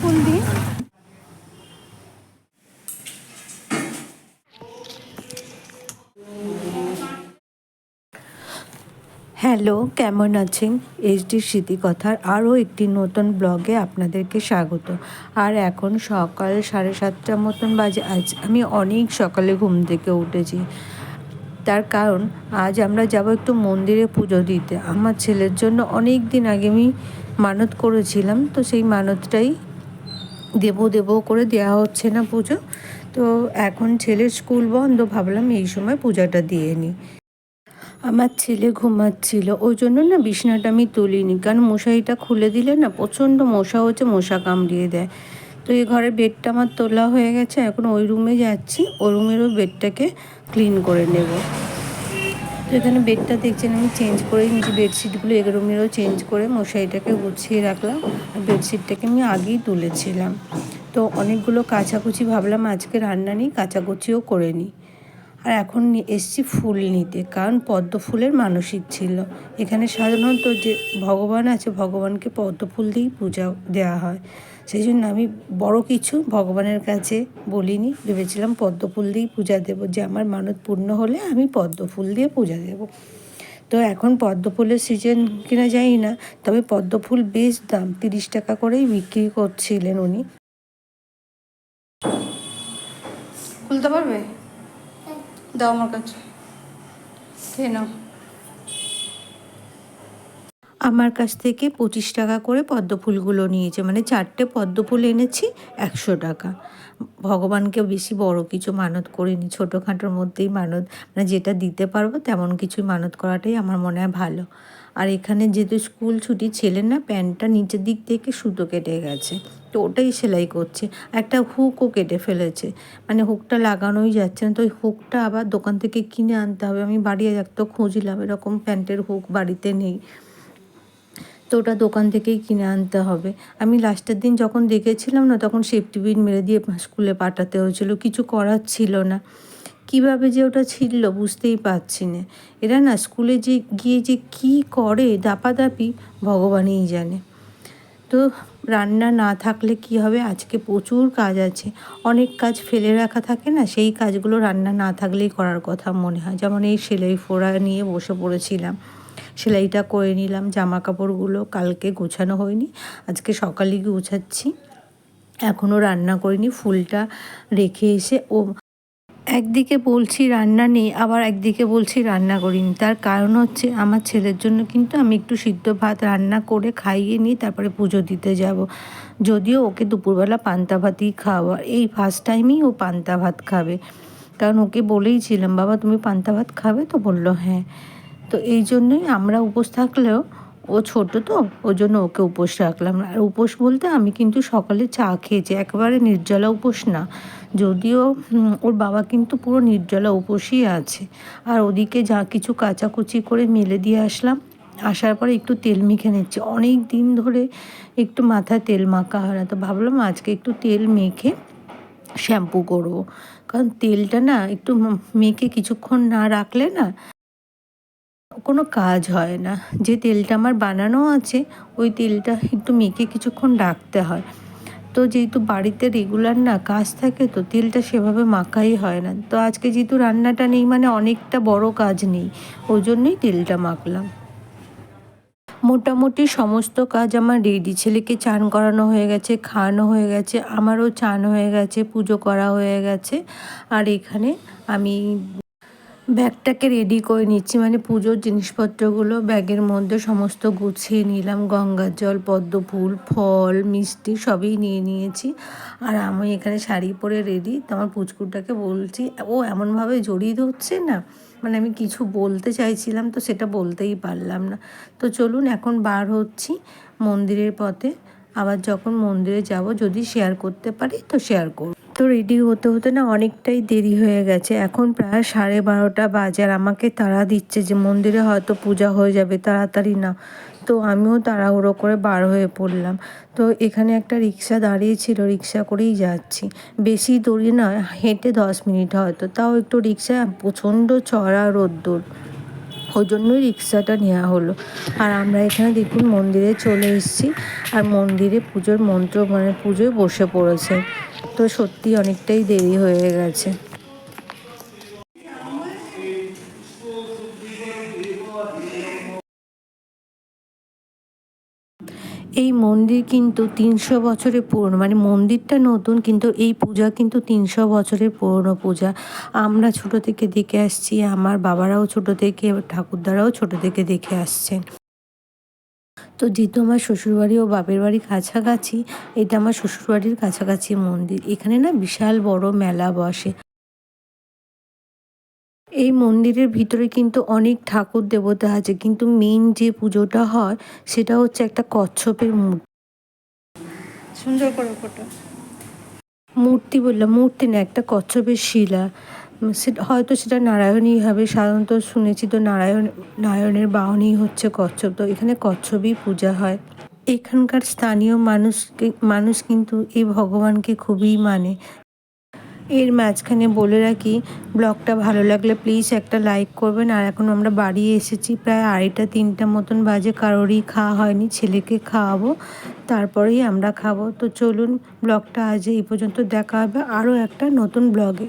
ফুল দিই হ্যালো, কেমন আছেন? এইচডি স্মৃতিকথার আরও একটি নতুন ব্লগে আপনাদেরকে স্বাগত। আর এখন সকাল সাড়ে সাতটার মতন বাজে। আজ আমি অনেক সকালে ঘুম থেকে উঠেছি। তার কারণ, আজ আমরা যাব একটু মন্দিরে পুজো দিতে। আমার ছেলের জন্য অনেক দিন আগে আমি মানত করেছিলাম, তো সেই মানতটাই দেবো দেবো করে দেওয়া হচ্ছে না পুজো। তো এখন ছেলের স্কুল বন্ধ, ভাবলাম এই সময় পূজাটা দিয়ে নিই। আমার ছেলে ঘুমাচ্ছিল, ওই জন্য না বিছনাটা আমি তুলিনি, কারণ মশারিটা খুলে দিলে না প্রচণ্ড মশা হচ্ছে মশা কামড়িয়ে দেয়। তো এই ঘরের বেডটা আমার তোলা হয়ে গেছে, এখন ওই রুমে যাচ্ছি, ওই রুমেরও বেডটাকে ক্লিন করে নেব। তো এখানে বেডটা দেখছেন, আমি চেঞ্জ করে নিচে বেডশিটগুলো এগারো চেঞ্জ করে মশারিটাকে গুছিয়ে রাখলাম আর বেডশিটটাকে আমি আগেই তুলেছিলাম। তো অনেকগুলো কাচাকুচি ভাবলাম আজকে রান্না নিই, কাচাকুচিও করে নিই। আর এখন এসছি ফুল নিতে, কারণ পদ্ম ফুলের মানসিক ছিল। এখানে সাধারণত যে ভগবান আছে, ভগবানকে পদ্ম ফুল দিয়েই পূজা দেওয়া হয়। সেই জন্য আমি বড় কিছু ভগবানের কাছে বলিনি, ভেবেছিলাম পদ্ম ফুল দিয়েই পূজা দেবো। যে আমার মানত পূর্ণ হলে আমি পদ্ম ফুল দিয়ে পূজা দেবো। তো এখন পদ্ম ফুলের সিজন কিনা যাই না, তবে পদ্ম ফুল বেশ দাম, তিরিশ টাকা করেই বিক্রি করছিলেন উনি। খুলতে পারবে? দাও আমার কাছে। খেয়ে নাও। আমার কাছ থেকে পঁচিশ টাকা করে পদ্ম ফুলগুলো নিয়েছে। মানে চারটে পদ্ম ফুল এনেছি, একশো টাকা। ভগবানকে বেশি বড় কিছু মানত করিনি। ছোটোখাটোর মধ্যেই মানত মানে যেটা দিতে পারব তেমন কিছুই মানত করাটাই আমার মনে হয় ভালো। আর এখানে যেহেতু স্কুল ছুটি, ছেলের না প্যান্টটা নিচের দিক থেকে সুতো কেটে গেছে। তো ওটাই সেলাই করছে। একটা হুকও কেটে ফেলেছে। মানে হুকটা লাগানোই যাচ্ছে না। তো ওই হুকটা আবার দোকান থেকে কিনে আনতে হবে। আমি বাড়ি তো খুঁজলাম, এরকম প্যান্টের হুক বাড়িতে নেই। তো ওটা দোকান থেকেই কিনে আনতে হবে। আমি লাস্টের দিন যখন দেখেছিলাম না, তখন সেফটি বিন মেরে দিয়ে স্কুলে পাঠাতে হয়েছিল। কিছু করার ছিল না। কীভাবে যে ওটা ছিল বুঝতেই পারছি না। এরা না স্কুলে যে গিয়ে যে কি করে, দাপাদাপি ভগবানই জানে। তো রান্না না থাকলে কি হবে? আজকে প্রচুর কাজ আছে। অনেক কাজ ফেলে রাখা থাকে না, সেই কাজগুলো রান্না না থাকলেই করার কথা মনে হয়। যেমন এই সেলাই ফোড়া নিয়ে বসে পড়েছিলাম। সেলাইটা করে নিলাম জামা কাপড়গুলো কালকে গোছানো হয়নি, আজকে সকালে গোছাচ্ছি। এখনও রান্না করিনি, ফুলটা রেখে এসে ও একদিকে বলছি রান্না নেই, আবার একদিকে বলছি রান্না করিনি। তার কারণ হচ্ছে আমার ছেলের জন্য কিন্তু আমি একটু সিদ্ধ ভাত রান্না করে খাইয়ে নিই তারপরে পুজো দিতে যাব। যদিও ওকে দুপুরবেলা পান্তা ভাতই খাওয়া, এই ফার্স্ট টাইমেই ও পান্তা ভাত খাবে। কারণ ওকে বলেইছিলাম, বাবা, তুমি পান্তা ভাত খাবে? তো বলল হ্যাঁ। তো এই জন্যই আমরা উপোস থাকলেও, ও ছোট তো, ওই জন্য ওকে উপোস রাখলাম। আর উপোস বলতে আমি কিন্তু সকালে চা খেয়েছি, একেবারে নির্জলা উপোস না। যদিও ওর বাবা কিন্তু পুরো নির্জলা উপোসই আছে। আর ওদিকে যা কিছু কাচাকুচি করে মেলে দিয়ে আসলাম। আসার পরে একটু তেল মেখে নিচ্ছি। অনেক দিন ধরে একটু মাথায় তেল মাখা হয় না। তো ভাবলাম আজকে একটু তেল মেখে শ্যাম্পু করব। কারণ তেলটা না একটু মেখে কিছুক্ষণ না রাখলে না কোনো কাজ হয় না। যে তেলটা আমার বানানো আছে, ওই তেলটা একটু মেখে কিছুক্ষণ রাখতে হয়। তো যেহেতু বাড়িতে রেগুলার না কাজ থাকে, তো তেলটা সেভাবে মাখাই হয় না। তো আজকে যেহেতু রান্নাটা নেই মানে অনেকটা বড় কাজ নেই, ওই জন্যই তেলটা মাখলাম। মোটামুটি সমস্ত কাজ আমার রেডি। ছেলেকে চান করানো হয়ে গেছে, খাওয়ানো হয়ে গেছে, আমারও চান হয়ে গেছে, পুজো করা হয়ে গেছে। আর এখানে আমি ব্যাগটাকে রেডি করে নিচ্ছি। মানে পুজোর জিনিসপত্রগুলো ব্যাগের মধ্যে সমস্ত গুছিয়ে নিলাম। গঙ্গার জল, পদ্ম ফুল, ফল, মিষ্টি সবই নিয়ে নিয়েছি। আর আমি এখানে শাড়ি পরে রেডি তো আমার পুচকুটাকে বলছি, ও এমনভাবে জড়িয়ে ধরছে না? মানে আমি কিছু বলতে চাইছিলাম তো সেটা বলতেই পারলাম না। তো চলুন এখন বার হচ্ছি মন্দিরের পথে। আবার যখন মন্দিরে যাব, যদি শেয়ার করতে পারি তো শেয়ার করব। তো রেডি হতে হতে না অনেকটাই দেরি হয়ে গেছে। এখন প্রায় সাড়ে বারোটা বাজে আর আমাকে তাড়া দিচ্ছে যে মন্দিরে হয়তো পূজা হয়ে যাবে, তাড়াতাড়ি না। তো আমিও তাড়াহুড়ো করে বার হয়ে পড়লাম। তো এখানে একটা রিক্সা দাঁড়িয়েছিল রিক্সা করেই যাচ্ছি। বেশি দূরে নয়, হেঁটে দশ মিনিট হয়তো। তাও একটু রিক্সা প্রচণ্ড চড়া রোদ্দুর। ওই জন্যই রিক্সাটা নেওয়া হলো। আর আমরা এখানে দেখুন মন্দিরে চলে এসেছি। আর মন্দিরে পুজোর মন্ত্র মানে পুজোয় বসে পড়েছে। তো সত্যি অনেকটাই দেরি হয়ে গেছে। এই মন্দির কিন্তু তিনশো বছরের পুরনো মানে মন্দিরটা নতুন, কিন্তু এই পূজা কিন্তু তিনশো বছরের পুরনো পূজা। আমরা ছোট থেকে দেখে আসছি, আমার বাবারাও ছোট থেকে, ঠাকুরদারাও ছোট থেকে দেখে আসছেন। তো যেহেতু আমার শ্বশুরবাড়ি ও বাপের বাড়ি কাছাকাছি এটা আমার শ্বশুরবাড়ির কাছাকাছি মন্দির। এখানে না বিশাল বড় মেলা বসে। এই মন্দিরের ভিতরে কিন্তু অনেক ঠাকুর দেবতা আছে কিন্তু মেন যে পুজোটা হয় সেটা হচ্ছে একটা কচ্ছপের মূর্তি সুন্দর করে ফটো। মূর্তি বললাম মূর্তি না একটা কচ্ছপের শিলা। হয়তো সেটা নারায়ণই হবে। সাধারণত শুনেছি তো নারায়ণ, নারায়ণের বাহনই হচ্ছে কচ্ছপ। তো এখানে কচ্ছপই পূজা হয়। এখানকার স্থানীয় মানুষকে, মানুষ কিন্তু এই ভগবানকে খুবই মানে। এর মাঝখানে বলে রাখি, ব্লগটা ভালো লাগলে প্লিজ একটা লাইক করবেন। আর এখন আমরা বাড়ি এসেছি। প্রায় আড়াইটা, তিনটা মতন বাজে। কারোরই খাওয়া হয়নি। ছেলেকে খাওয়াবো। তারপরেই আমরা খাব। তো চলুন, ব্লগটা আজ এই পর্যন্ত দেখা হবে। আরও একটা নতুন ব্লগে।